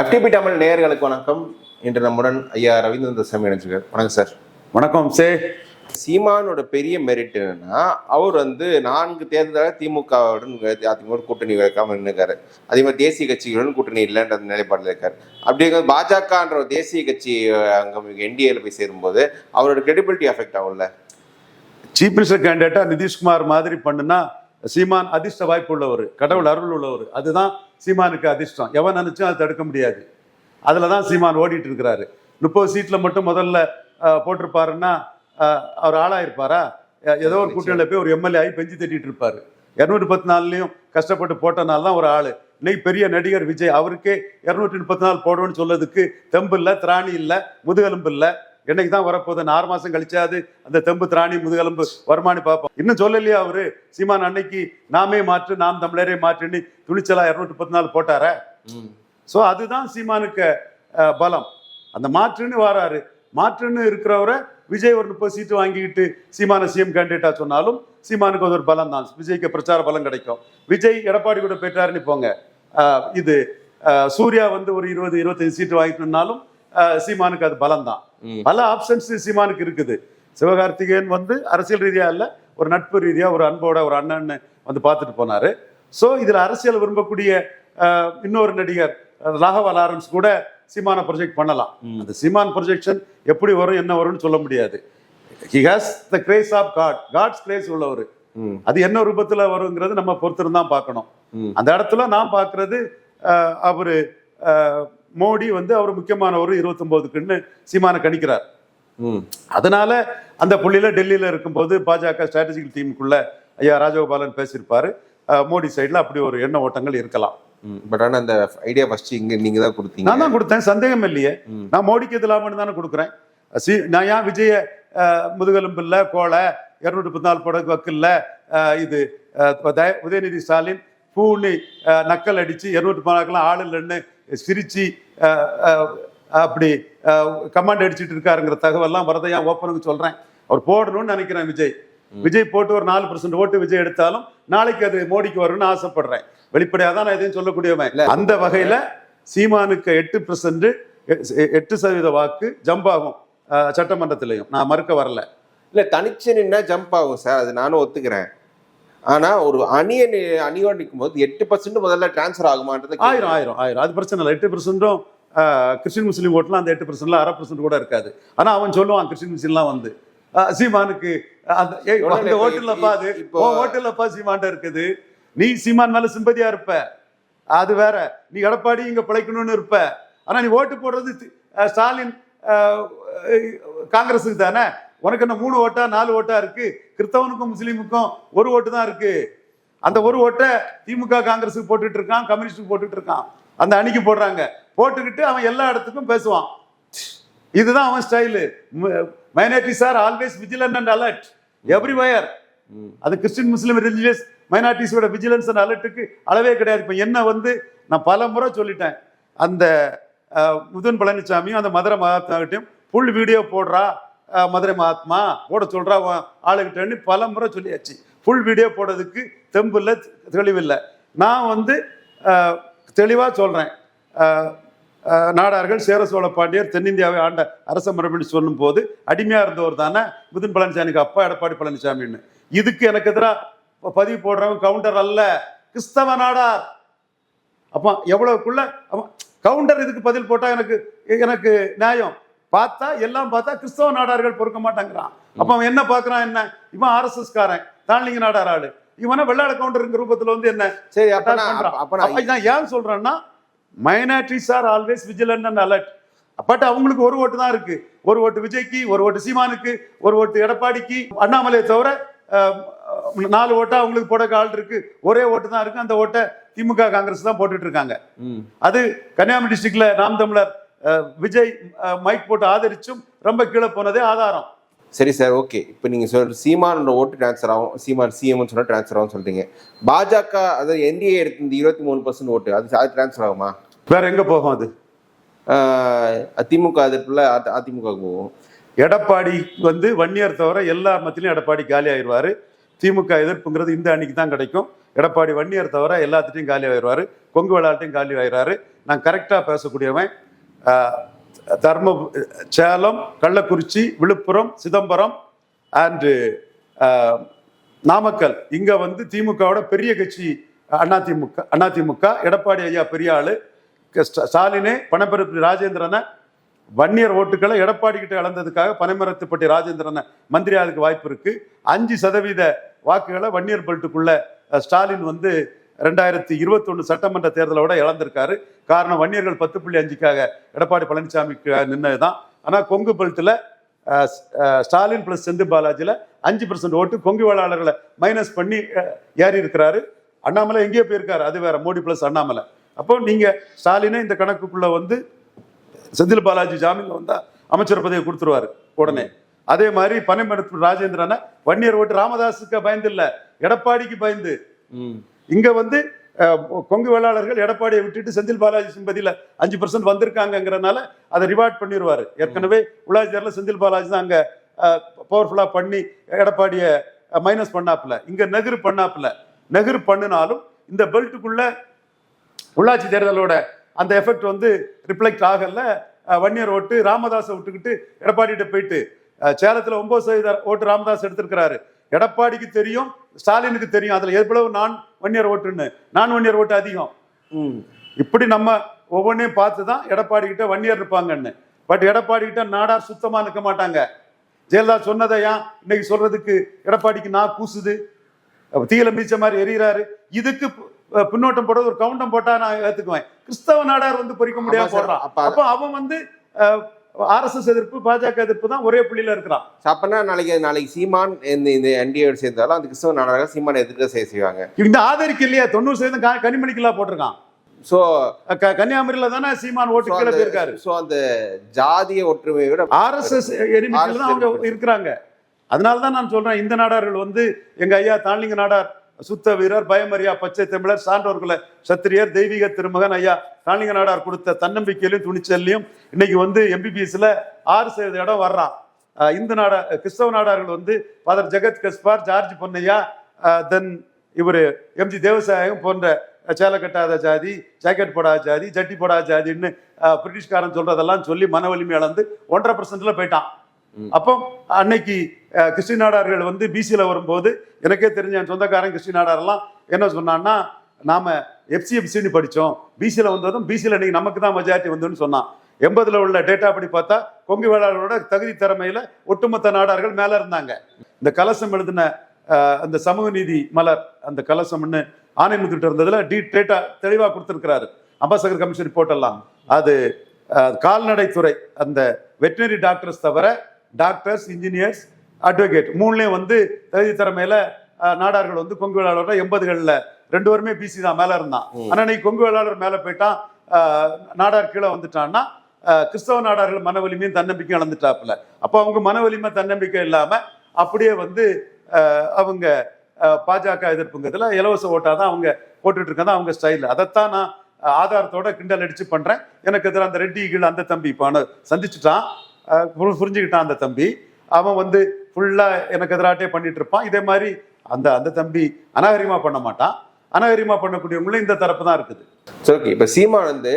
FTP Tamil நேயர்களுக்கு வணக்கம். இன்று நம்முடன் ஐயா ரவீந்திர சாமி இணைஞ்சிருக்கார். வணக்கம் சார். வணக்கம் சே. சீமானோட பெரிய மெரிட் என்னன்னா அவர் வந்து நான்கு தேர்தலாக திமுகவுடன் அதிமுக கூட்டணி வைக்காம நின்றுக்காரு அதே மாதிரி தேசிய கட்சிகளுடன் கூட்டணி இல்லைன்ற நிலைப்பாட்டில் இருக்காரு. அப்படிங்கிற பாஜகன்ற ஒரு தேசிய கட்சி அங்கே என்டிஏல போய் சேரும்போது அவரோட கிரெடிபிலிட்டி அஃபெக்ட் ஆகும்ல? சீஃப் மினிஸ்டர் கேண்டிடேட்டா நிதிஷ்குமார் மாதிரி பண்ணுனா சீமான் அதிர்ஷ்ட வாய்ப்பு உள்ளவர் கடவுள் அருள் உள்ளவர். அதுதான் சீமானுக்கு அதிர்ஷ்டம். எவன் நினைச்சும் அதை தடுக்க முடியாது. அதில் தான் சீமான் ஓடிட்டு இருக்கிறாரு. முப்பது சீட்டில் மட்டும் முதல்ல போட்டிருப்பாருன்னா அவர் ஆளாயிருப்பாரா? ஏதோ ஒரு கூட்டணியில் போய் ஒரு எம்எல்ஏ ஆகி பெஞ்சு தட்டிட்டு இருப்பாரு. இரநூத்தி பத்து நாள்லையும் கஷ்டப்பட்டு போட்டனால தான் ஒரு ஆளு. இன்னைக்கு பெரிய நடிகர் விஜய் அவருக்கே இரநூத்தி முப்பத்தி நாள் போடுவேன்னு சொல்லதுக்கு தெம்பு இல்லை திராணி இல்லை முதுகெலும்பு இல்லை. என்னைக்கு தான் வரப்போகுது. நான் ஆறு மாசம் கழிச்சாது அந்த தெம்பு திராணி முதுகெலும்பு வருமானி பார்ப்போம். இன்னும் சொல்லலையா அவரு? சீமான் அன்னைக்கு நாமே மாற்று நாம் தமிழரே மாற்றுன்னு துணிச்சலா இரநூத்தி முப்பத்தி நாலு போட்டாரே ஸோ அதுதான் சீமானுக்கு பலம். அந்த மாற்றுன்னு வராரு. மாற்றுன்னு இருக்கிறவரை விஜய் ஒரு முப்பது சீட்டு வாங்கிக்கிட்டு சீமான சிஎம் கேண்டிடேட்டா சொன்னாலும் சீமானுக்கு அது ஒரு பலம் தான். விஜய்க்கு பிரச்சார பலம் கிடைக்கும். விஜய் எடப்பாடி கூட போயிட்டாருன்னு போங்க. இது சூர்யா வந்து ஒரு இருபது இருபத்தஞ்சு சீட்டு வாங்கிட்டோம்னாலும் அஹ், சீமானுக்கு அது பலம் தான். பல ஆப்ஷன்ஸ் சீமானுக்கு இருக்குது. சிவகார்த்திகேயன் வந்து அரசியல் ரீதியா இல்ல ஒரு நட்பு ரீதியா ஒரு அன்போட ஒரு அண்ணன் வந்து பார்த்துட்டு போனாரு. ஸோ இதுல அரசியல் விரும்பக்கூடிய இன்னொரு நடிகர் ராகவா லாரன்ஸ் கூட சீமான ப்ரொஜெக்ட் பண்ணலாம். அந்த சீமான் ப்ரொஜெக்ஷன் எப்படி வரும் என்ன வரும்னு சொல்ல முடியாது. He has the grace of God God's grace உள்ளவர். அது என்ன ரூபத்துல வருங்கிறது நம்ம பொறுத்திருந்து தான் பார்க்கணும் அந்த இடத்துல நான் பார்க்கறது அவரு மோடி வந்து அவர் முக்கியமானவர் இருபத்தொன்பதுக்குன்னு சீமான கணிக்கிறார். அதனால அந்த புள்ளியில டெல்லியில இருக்கும்போது பாஜக ஸ்ட்ராட்டஜிக்கல் டீமுக்குள்ள ஐயா ராஜகோபாலன் பேசியிருப்பாரு. மோடி சைடுல அப்படி ஒரு எண்ண ஓட்டங்கள் இருக்கலாம். பட் ஆனால் அந்த ஐடியா ஃபர்ஸ்ட் இங்கே நீங்கள் தான் கொடுத்தீங்க. நான் தான் கொடுத்தேன். சந்தேகம் இல்லையே. நான் மோடிக்கு எதிராமனு தானே கொடுக்குறேன். சி நான் ஏன் விஜய அஹ், முதுகெலும்பு இல்லை கோலை இரநூத்தி பதினாலு படகு வக்கில்ல இது உதயநிதி ஸ்டாலின் பூனி நக்கல் அடிச்சு இரநூத்தி பதினாறுக்கெல்லாம் ஆள் இல்லைன்னு அஹ், அப்படி கமாண்ட் அடிச்சிட்டு இருக்காருங்கிற தகவல்லாம் வரதை ஏன் ஓப்பனுக்கு சொல்றேன்? அவர் போடணும்னு நினைக்கிறேன் விஜய். விஜய் போட்டு ஒரு நாலு பர்சன்ட் ஓட்டு விஜய் எடுத்தாலும் நாளைக்கு அது மோடிக்கு வரும்னு ஆசைப்படுறேன். வெளிப்படையாக தான் நான் எதையும் சொல்லக்கூடியவன் இல்ல. அந்த வகையில சீமானுக்கு எட்டு பர்சன்ட் எட்டு சதவீத வாக்கு ஜம்ப் ஆகும் சட்டமன்றத்திலையும். நான் மறுக்க வரல. இல்லை தனிச்சு நின்னா ஜம்ப் ஆகும் சார் அது நானும் ஒத்துக்கிறேன். ஆனா ஒரு அணியை நி- அணியோடு நிற்கும் போது எட்டு பர்சன்ட் முதல்ல டிரான்ஸ்ஃபர் ஆகுமான்றது ஆயிரம் ஆயிரம் ஆயிரம். அது பிரச்சனை இல்லை. எட்டு பர்சன்ட்டும் கிறிஸ்டின் முஸ்லீம் ஓட்டுலாம் அந்த எட்டு பர்சன்ட்ல அரை பர்சன்ட் கூட இருக்காது. ஆனா அவன் சொல்லுவான் கிறிஸ்டின் முஸ்லீம்லாம் வந்து சீமானுக்கு அந்த ஏய், அந்த இல்ல, ஓட்டு இல்லப்பா அது இப்போ- உன் ஓட்டு இல்லப்பா சீமான்ட்ட இருக்குது. நீ சீமான் மேல சிம்பதியா இருப்ப. அது வேற. நீ எடப்பாடி இங்க பிழைக்கணும்னு இருப்ப. ஆனா நீ ஓட்டு போடுறது ஸ்டாலின் காங்கிரஸுக்கு தானே? உனக்கு என்ன மூணு ஓட்டா நாலு ஓட்டா இருக்கு? கிறிஸ்தவனுக்கும் முஸ்லீமுக்கும் ஒரு ஓட்டு தான் இருக்கு. அந்த ஒரு ஓட்டை திமுக காங்கிரஸுக்கு போட்டுட்டு இருக்கான் கம்யூனிஸ்டுக்கு போட்டுட்டு இருக்கான். அந்த அணிக்கு போடுறாங்க. போட்டுக்கிட்டு அவன் எல்லா இடத்துக்கும் பேசுவான். இதுதான் அவன் style. Minorities are always vigilant and alert everywhere ம். அது கிறிஸ்டின் முஸ்லீம் ரிலிஜியஸ் மைனாரிட்டிஸோட விஜிலன்ஸ் அண்ட் அலர்ட்டுக்கு அளவே கிடையாது. இப்போ என்ன வந்து நான் பல முறை சொல்லிட்டேன். அந்த முதுன் பழனிசாமியும் அந்த மதுரை மகாத்மாகிட்டையும் ஃபுல் வீடியோ போடுறா. மதுரை மகாத்மா போட சொல்கிறா உன் பல முறை சொல்லியாச்சு. ஃபுல் வீடியோ போடுறதுக்கு தெம்பு இல்லை தெளிவில்லை. நான் வந்து தெளிவாக சொல்கிறேன் நாடார்கள் சேர சோழ பாண்டியர் தென்னிந்தியாவை ஆண்ட அரச மரபுன்னு சொல்லும் போது அடிமையாக இருந்தவர் தானே முதன் பழனிசாமிக்கு அப்பா எடப்பாடி பழனிசாமின்னு. இதுக்கு எனக்கு எதிராக பதிவு போடுறவன் கவுண்டர் அல்ல. கிறிஸ்தவ நாடார். அப்போ எவ்வளவுக்குள்ள அவன் கவுண்டர் இதுக்கு பதில் போட்டால் எனக்கு எனக்கு நியாயம். பார்த்தா எல்லாம் பார்த்தா கிறிஸ்தவ நாடார்கள் பொறுக்க மாட்டாங்கிறான். அப்ப அவன் என்ன பார்க்கறான் என்ன? இவன் ஆர்எஸ்எஸ் காரன் தான்லிங்க நாடார் ஆளு. இவனை வெள்ளாட கவுண்டருங்கிற ரூபத்துல வந்து என்ன? சரி அப்ப ஏன் சொல்றேன்னா minorities are always vigilant and alert but அவங்களுக்கு ஒரு ஓட்டு தான் இருக்கு. ஒரு ஓட்டு விஜய்க்கு ஒரு ஓட்டு சீமானுக்கு ஒரு ஓட்டு எடப்பாடிக்கு. அண்ணாமலையை தவிர நாலு ஓட்டா அவங்களுக்கு போட ஆள் இருக்கு. ஒரே ஓட்டு தான் இருக்கு. அந்த ஓட்டை திமுக காங்கிரஸ் தான் போட்டுட்டு இருக்காங்க. அது கன்னியாகுமரி டிஸ்ட்ரிக்ட்ல நாம் தமிழர் விஜய் மைக் போட்டு ஆதரிச்சும் ரொம்ப கீழே போனதே ஆதாரம். சரி சார் ஓகே. இப்போ நீங்கள் சொல் சீமானோட ஓட்டு ட்ரான்ஸ்ஃபர் ஆகும் சீமான் சிஎம்னு சொன்னால் ட்ரான்ஸ்ஃபர் ஆகும் சொல்றீங்க. பாஜக அதாவது என்டிஏ எடுத்த இந்த இருபத்தி மூணு பர்சன்ட் ஓட்டு அது அது ட்ரான்ஸ்ஃபர் ஆகுமா? வேற எங்க போகும் அது? திமுக எதிர்ப்புல அதிமுக போகும். எடப்பாடி வந்து வன்னியர் தவிர எல்லா மத்தியிலும் எடப்பாடி காலி ஆயிடுவாரு திமுக எதிர்ப்புங்கிறது இந்த அணிக்கு தான் கிடைக்கும். எடப்பாடி வன்னியர் தவிர எல்லாத்துட்டையும் காலி ஆயிடுவாரு கொங்கு விளையாட்டையும் காலி ஆயிடுறாரு நான் கரெக்டாக பேசக்கூடியவன். தர்ம சேலம் கள்ளக்குறிச்சி விழுப்புரம் சிதம்பரம் அண்டு நாமக்கல். இங்கே வந்து திமுகவோட பெரிய கட்சி அதிமுக அதிமுக எடப்பாடி ஐயா பெரிய ஆளு. க- ஸ்ட- ஸ்டாலினே பணப்பரப்பு ராஜேந்திரனை வன்னியர் ஓட்டுக்களை எடப்பாடி கிட்ட இழந்ததுக்காக பனைமரத்துப்பட்டி ராஜேந்திரனை மந்திரி அதுக்கு வாய்ப்பு இருக்கு. அஞ்சு சதவீத வாக்குகளை வன்னியர் பெல்ட்டுக்குள்ள ஸ்டாலின் வந்து ரெண்டாயிரத்தி இருபத்தொன்னு சட்டமன்ற தேர்தலோட இழந்திருக்காரு. காரணம் வன்னியர்கள் பத்து புள்ளி அஞ்சுக்காக எடப்பாடி பழனிசாமிக்கு நின்னதுதான். ஆனா கொங்கு பெல்ட்டில் ஸ்டாலின் பிளஸ் செந்தில் பாலாஜியில் அஞ்சு பர்சன்ட் ஓட்டு கொங்கு வேளாளர்களை மைனஸ் பண்ணி ஏறி இருக்கிறாரு. அண்ணாமலை எங்கேயோ போயிருக்காரு. அது வேற மோடி பிளஸ் அண்ணாமலை. அப்போ நீங்க ஸ்டாலினே இந்த கணக்குக்குள்ள வந்து செந்தில் பாலாஜி ஜாமீன்ல வந்தா அமைச்சர் பதவியை கொடுத்துருவாரு உடனே. அதே மாதிரி பனைமரத்து ராஜேந்திரனை வன்னியர் ஓட்டு ராமதாஸுக்கு பயந்து இல்ல. எடப்பாடிக்கு பயந்து. இங்க வந்து கொங்கு வேளாளர்கள் எடப்பாடியை விட்டுட்டு செந்தில் பாலாஜி சிம்பதியில் அஞ்சு பர்சன்ட் வந்திருக்காங்கங்கிறனால அதை ரிவார்ட் பண்ணிடுவார் ஏற்கனவே உலாஜியாரில் செந்தில் பாலாஜி தான் அங்கே பவர்ஃபுல்லாக பண்ணி எடப்பாடியை மைனஸ் பண்ணாப்புல. இங்கே நெகிரு பண்ணாப்புல. நெகிரு பண்ணினாலும் இந்த பெல்ட்டுக்குள்ள உள்ளாட்சி தேர்தலோட அந்த எஃபெக்ட் வந்து ரிஃப்ளெக்ட் ஆகல. வன்னியர் ஓட்டு ராமதாஸை விட்டுக்கிட்டு எடப்பாடிகிட்ட போயிட்டு சேலத்தில் ஒன்பது சதவீத ஓட்டு ராமதாஸ் எடுத்திருக்கிறாரு. எடப்பாடிக்கு தெரியும் ஸ்டாலினுக்கு தெரியும். அதுல எவ்வளவு நான் வன்னியர் ஓட்டுன்னு. நான் வன்னியர் ஓட்டு அதிகம். ம். இப்படி நம்ம ஒவ்வொன்றையும் பார்த்து தான் எடப்பாடி கிட்ட வன்னியர் இருப்பாங்கன்னு. பட் எடப்பாடி கிட்ட நாடார் சுத்தமா நிற்க மாட்டாங்க. ஜெயலலிதா சொன்னதை ஏன் இன்னைக்கு சொல்றதுக்கு எடப்பாடிக்கு நான் கூசுது? தீயில மிதிச்ச மாதிரி எரியறாரு. இதுக்கு பின்னோட்டம் போட ஒரு கவுண்டம் போட்டா நான் ஏத்துக்குவேன். கிறிஸ்தவ நாடார் வந்து பொறிக்க சார். போடுறான் அப்போ அவன் வந்து ஆர்எஸ்எஸ் எதிர்ப்பு பாஜக எதிர்ப்பு தான் ஒரே புள்ளியில இருக்கிறான் அப்பனா நாளைக்கு நாளைக்கு சீமான் இந்த இந்த என்டிஏ சேர்ந்தாலும் அந்த கிறிஸ்தவ நாடாக சீமானை எதிர்க்க செய்ய செய்வாங்க. இந்த ஆதரிக்க இல்லையா தொண்ணூறு சதவீதம் கா- கனிமணிக்கலா போட்டிருக்கான். ஸோ கன்னியாகுமரியில தானே சீமான் ஓட்டு கீழே போயிருக்காரு. ஸோ அந்த ஜாதிய ஒற்றுமையை விட ஆர்எஸ்எஸ் எனிமிகள் தான் அவங்க இருக்கிறாங்க. அதனால தான் நான் சொல்றேன் இந்த நாடார்கள் வந்து எங்க ஐயா தாண்டிங்க நாடார் சுத்த வீரர் பயமறியா பச்சை தமிழர் சான்றோர்களை சத்திரியர் தெய்வீக திருமகன் ஐயா தாண்டிங்க நாடார் கொடுத்த தன்னம்பிக்கையிலும் துணிச்சல்லையும் இன்னைக்கு வந்து எம்பிபிஎஸ்ல ஆறு சதவீத இடம் வர்றான் இந்து நாட நாடா கிறிஸ்தவ நாடார்கள் வந்து ஃபாதர் ஜெகத் கஸ்பார் ஜார்ஜ் பொன்னையா தென் இவர் எம்ஜி தேவசாயம் போன்ற சேலை கட்டாத ஜாதி ஜாக்கெட் போடாத ஜாதி ஜட்டி போடாத ஜாதின்னு பிரிட்டிஷ்காரன் சொல்றதெல்லாம் சொல்லி மன வலிமை இழந்து ஒன்றரை பர்சன்ட்ல போயிட்டான். அப்போ அன்னைக்கு அஹ், கிறிஸ்டின் நாடார்கள் வந்து பிசியில் வரும்போது எனக்கே தெரிஞ்ச என் சொந்தக்காரன் கிறிஸ்டின் நாடாரெல்லாம் என்ன சொன்னான்னா நாம எஃப்சிஎஃப்சின்னு படித்தோம் பிசியில் வந்ததும் பிசியில் இன்னைக்கு நமக்கு தான் மெஜாரிட்டி வந்ததுன்னு சொன்னான். எண்பதுல உள்ள டேட்டா படி பார்த்தா கொங்கு வேளாளரோட தகுதி திறமையில ஒட்டுமொத்த நாடார்கள் மேல இருந்தாங்க. இந்த கலசம் எழுதின அந்த சமூக நீதி மலர் அந்த கலசம்னு ஆணையத்துக்கிட்ட இருந்ததுல டி டேட்டா தெளிவா கொடுத்துருக்கிறாரு. அம்பாசகர் கமிஷன் ரிப்போர்ட் எல்லாம். அது கால்நடைத்துறை அந்த வெட்டினரி டாக்டர்ஸ் தவிர டாக்டர்ஸ் இன்ஜினியர்ஸ் அட்வொகேட் மூணுலயும் வந்து தகுதி திறமையில நாடார்கள் வந்து கொங்கு வேளாளரோட எண்பதுகள்ல. ரெண்டு பேருமே பிசி தான் மேல இருந்தான். ம். ஆனா இன்னைக்கு கொங்கு வேளாளர் மேல போயிட்டான். நாடார் கீழே வந்துட்டான்னா கிறிஸ்தவ நாடார்கள் மன வலிமையும் தன்னம்பிக்கையும் இழந்துட்டாப்புல. அப்போ அவங்க மன வலிமை தன்னம்பிக்கை இல்லாம அப்படியே வந்து அவங்க பாஜக எதிர்ப்புங்கிறதுல இலவச ஓட்டா தான் அவங்க போட்டுட்டு இருக்கதான் அவங்க ஸ்டைல் அதைத்தான் நான் ஆதாரத்தோட கிண்டல் அடிச்சு பண்றேன். எனக்கு எதிராக அந்த ரெட்டி ஈகிள் அந்த தம்பி இப்போ சந்திச்சுட்டான். புரிஞ்சுக்கிட்டான் அந்த தம்பி. அவன் வந்து ஃபுல்லா எனக்கு எதிராட்டே பண்ணிட்டு இருப்பான். இதே மாதிரி அந்த அந்த தம்பி அநாகரிகமா பண்ண மாட்டான். அநாகரிகமா பண்ணக்கூடியவங்களும் இந்த தரப்பு தான் இருக்குது. சரி ஓகே இப்போ சீமான் வந்து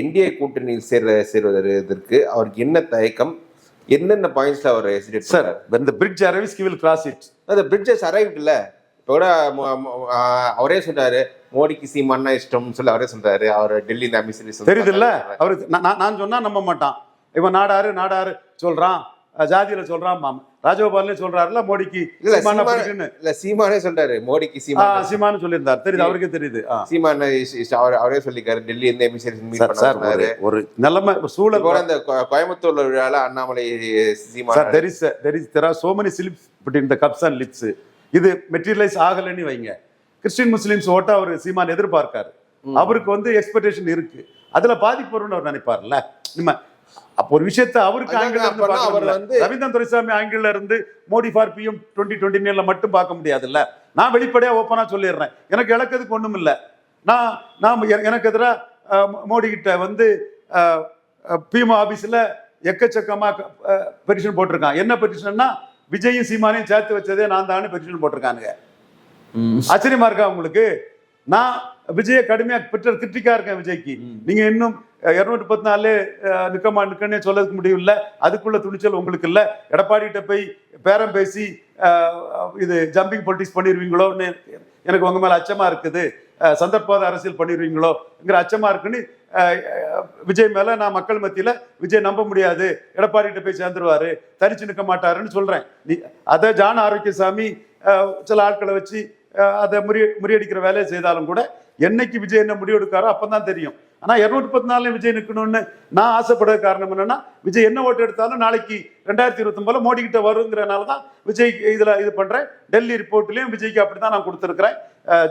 என்டிஏ கூட்டணியில் சேர சேருவதற்கு அவருக்கு என்ன தயக்கம்? என்னென்ன பாயிண்ட்ஸ்ல அவர் hesitate சார்? இந்த bridge arrives will cross it அந்த பிரிட்ஜஸ் அரைவ்ட் இல்ல. இப்போ கூட அவரே சொல்றாரு மோடிக்கு சீமான்னா இஷ்டம்னு சொல்லி அவரே சொல்றாரு. அவர் டெல்லி தெரியுது இல்ல? அவருக்கு நான் நான் நான் சொன்னா நம்ப மாட்டான். இவன் நாடாரு நாடாரு சொல்றான். ஜாதியில சொல்றான் மாம். ராஜகோபாலே சொல்றாருல மோடிக்கு இல்ல சீமானை சீமான் சீமானே சொல்றாரு மோடிக்கு ஆ, சீமான் சீமான்னு சொல்லியிருந்தார். தெரியுது அவருக்கே தெரியுது. சீமான அவர் சொல்லிக்காரு டெல்லி எந்த எமிசரி ஒரு- நிலைமை சூழல் இப்போ அந்த கோயம்புத்தூர்ல விழால Annamalai Seeman. Sir there is there is there are so many slips between the cups and lips இது மெட்டீரியலைஸ் ஆகலைன்னு வைங்க. கிறிஸ்டின் முஸ்லிம்ஸ் ஓட்ட அவர் சீமான் எதிர்பார்க்காரு. அவருக்கு வந்து எக்ஸ்பெக்டேஷன் இருக்கு. அதுல பாதிப்பு வரும்னு அவர் நினைப்பார்ல நம்ம அப்போ ஒரு விஷயத்த அவருக்கு பார்க்க அவர். வந்து- ரவீந்திரன் துரைசாமி ஆங்கிள் இருந்து Modi for PM twenty twenty மட்டும் பார்க்க முடியாதுல்ல. நான் வெளிப்படையா ஓப்பனா சொல்லிடுறேன். எனக்கு இழக்கிறதுக்கு ஒண்ணும் இல்ல. நான் நான் எனக்கு எதிராக மோடி கிட்ட வந்து பிஎம் ஆபீஸ்ல எக்கச்சக்கமா பெட்டிஷன் போட்டிருக்கான். என்ன பெட்டிஷன்னா விஜயும் சீமானையும் சேர்த்து வச்சதே நான் தான் பெட்டிஷன் போட்டிருக்கானுங்க. ஆச்சரியமா இருக்கா உங்களுக்கு? நான் விஜய கடுமையா பிட்டர் கிரிட்டிக்கா இருக்கேன் விஜய்க்கு. நீங்க இன்னும் இருநூற்றி பத்து நாலு நிற்கமா நிக்கன்னே சொல்லதுக்கு முடியல அதுக்குள்ள துணிச்சல் உங்களுக்கு இல்லை. எடப்பாடிகிட்ட போய் பேரம் பேசி இது ஜம்பிங் பொலிட்டிக்ஸ் பண்ணிடுவீங்களோன்னு எனக்கு உங்க மேலே அச்சமா இருக்குது. சந்தர்ப்பாத சந்தர்ப்பவாத அரசியல் பண்ணிடுவீங்களோங்கிற அச்சமா இருக்குன்னு விஜய் மேல நான் மக்கள் மத்தியில விஜய் நம்ப முடியாது. எடப்பாடிகிட்ட போய் சேர்ந்துருவாரு. தனிச்சு நிற்க மாட்டாருன்னு சொல்றேன். நீ அதை ஜான் ஆரோக்கியசாமி சில ஆட்களை வச்சு அதை முறிய முறியடிக்கிற வேலையை செய்தாலும் கூட என்னைக்கு விஜய் என்ன முடிவெடுக்காரோ அப்பதான் தெரியும். ஆனால் இரநூத்தி பத்து நாள்ல விஜய் நிற்கணும்னு நான் ஆசைப்பட காரணம் என்னன்னா விஜய் என்ன ஓட்டு எடுத்தாலும் நாளைக்கு ரெண்டாயிரத்தி இருபத்தி மோடி கிட்ட வருங்கிறனால தான் விஜய் இதில் இது பண்ணுறேன் டெல்லி ரிப்போர்ட்லேயும் விஜய்க்கு அப்படி தான் நான் கொடுத்துருக்குறேன்.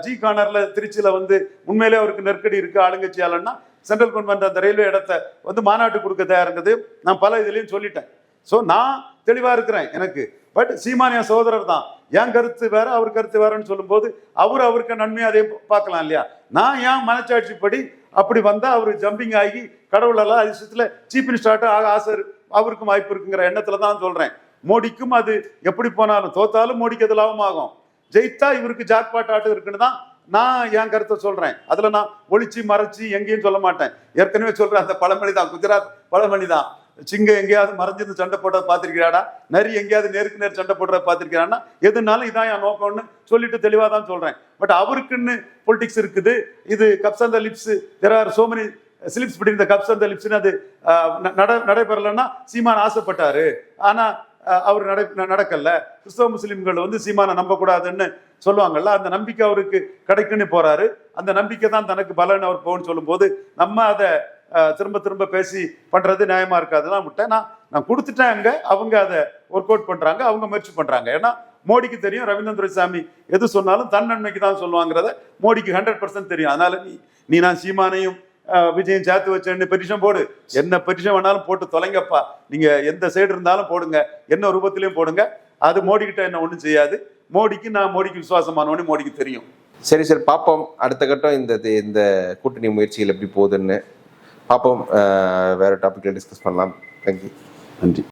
ஜி கார்னரில் திருச்சியில் வந்து உண்மையிலே அவருக்கு நெருக்கடி இருக்குது ஆளுங்கட்சியாளன்னா சென்ட்ரல் கவர்மெண்ட் அந்த ரயில்வே இடத்த வந்து மாநாட்டு கொடுக்க தயாருங்கிறது நான் பல இதுலேயும் சொல்லிட்டேன். ஸோ நான் தெளிவாக இருக்கிறேன் எனக்கு. பட் சீமானிய சகோதரர் தான். என் கருத்து வேற அவர் கருத்து வேறன்னு சொல்லும்போது அவர் அவருக்கு நன்மையை அதே பார்க்கலாம் இல்லையா? நான் ஏன் மனச்சாட்சிப்படி அப்படி வந்தால் அவர் ஜம்பிங் ஆகி கடவுளெல்லாம் அதிசயத்தில் சீஃப் மினிஸ்டர் ஆக ஆசை அவருக்கும் வாய்ப்பு இருக்குங்கிற எண்ணத்தில் தான் சொல்கிறேன் மோடிக்கும் அது எப்படி போனாலும் தோத்தாலும் மோடிக்கு அது லாபமாகும். ஜெயித்தா இவருக்கு ஜாக்பாட் ஆட்டம் இருக்குன்னு தான் நான் என் கருத்தை சொல்றேன். அதுல நான் ஒளிச்சு மறைச்சு எங்கேயும் சொல்ல மாட்டேன். ஏற்கனவே சொல்றேன் அந்த பழமொழி தான் குஜராத் பழமொழி தான் சிங்கம் எங்கேயாவது மறைஞ்சிருந்து சண்டை போடுறத பார்த்துருக்கிறாடா? நரி எங்கேயாவது நேருக்கு நேர் சண்டை போடுறத பார்த்துருக்கிறான்னா எதுனாலும் இதான் என் நோக்கம்னு சொல்லிட்டு தெளிவாக தான் சொல்கிறேன் பட் அவருக்குன்னு பொலிட்டிக்ஸ் இருக்குது. இது கப்ஸ் அந்த lips there are so many slips between இந்த கப்ஸ் அந்த லிப்ஸ்னு அது நட நடைபெறலைன்னா சீமான் ஆசைப்பட்டாரு. ஆனால் அவர் நடை நடக்கலை நடக்கல. கிறிஸ்தவ முஸ்லீம்கள் வந்து சீமானை நம்பக்கூடாதுன்னு சொல்லுவாங்கல்ல அந்த நம்பிக்கை அவருக்கு கிடைக்குன்னு போறாரு. அந்த நம்பிக்கை தான் தனக்கு பலன் அவர் போகணும்னு சொல்லும்போது நம்ம அதை திரும்ப திரும்ப பேசி பண்ணுறது நியாயமாக இருக்காதுலாம் விட்டேன். நான் நான் கொடுத்துட்டேன் அங்கே. அவங்க அதை ஒர்க் அவுட் பண்ணுறாங்க அவங்க முயற்சி பண்ணுறாங்க ஏன்னா மோடிக்கு தெரியும் ரவீந்திர சாமி எது சொன்னாலும் தன் நன்மைக்கு தான் சொல்லுவாங்கிறத மோடிக்கு ஹண்ட்ரட் பர்சன்ட் தெரியும். அதனால நீ நீ நான் சீமானையும் விஜயம் சேர்த்து வச்சேன்னு பெட்டிஷன் போடு. என்ன பெட்டிஷன் வேணாலும் போட்டு தொலைங்கப்பா. நீங்கள் எந்த சைடு இருந்தாலும் போடுங்க. என்ன ரூபத்திலையும் போடுங்க. அது மோடி கிட்ட என்ன ஒன்றும் செய்யாது. மோடிக்கு நான் மோடிக்கு விசுவாசமானவனே மோடிக்கு தெரியும். சரி சரி. பார்ப்போம். அடுத்த கட்டம் இந்த இந்த கூட்டணி முயற்சிகள் எப்படி போகுதுன்னு. பார்ப்போம் வேறு வேற டாபிக்ல டிஸ்கஸ் பண்ணலாம். தேங்க்யூ நன்றி.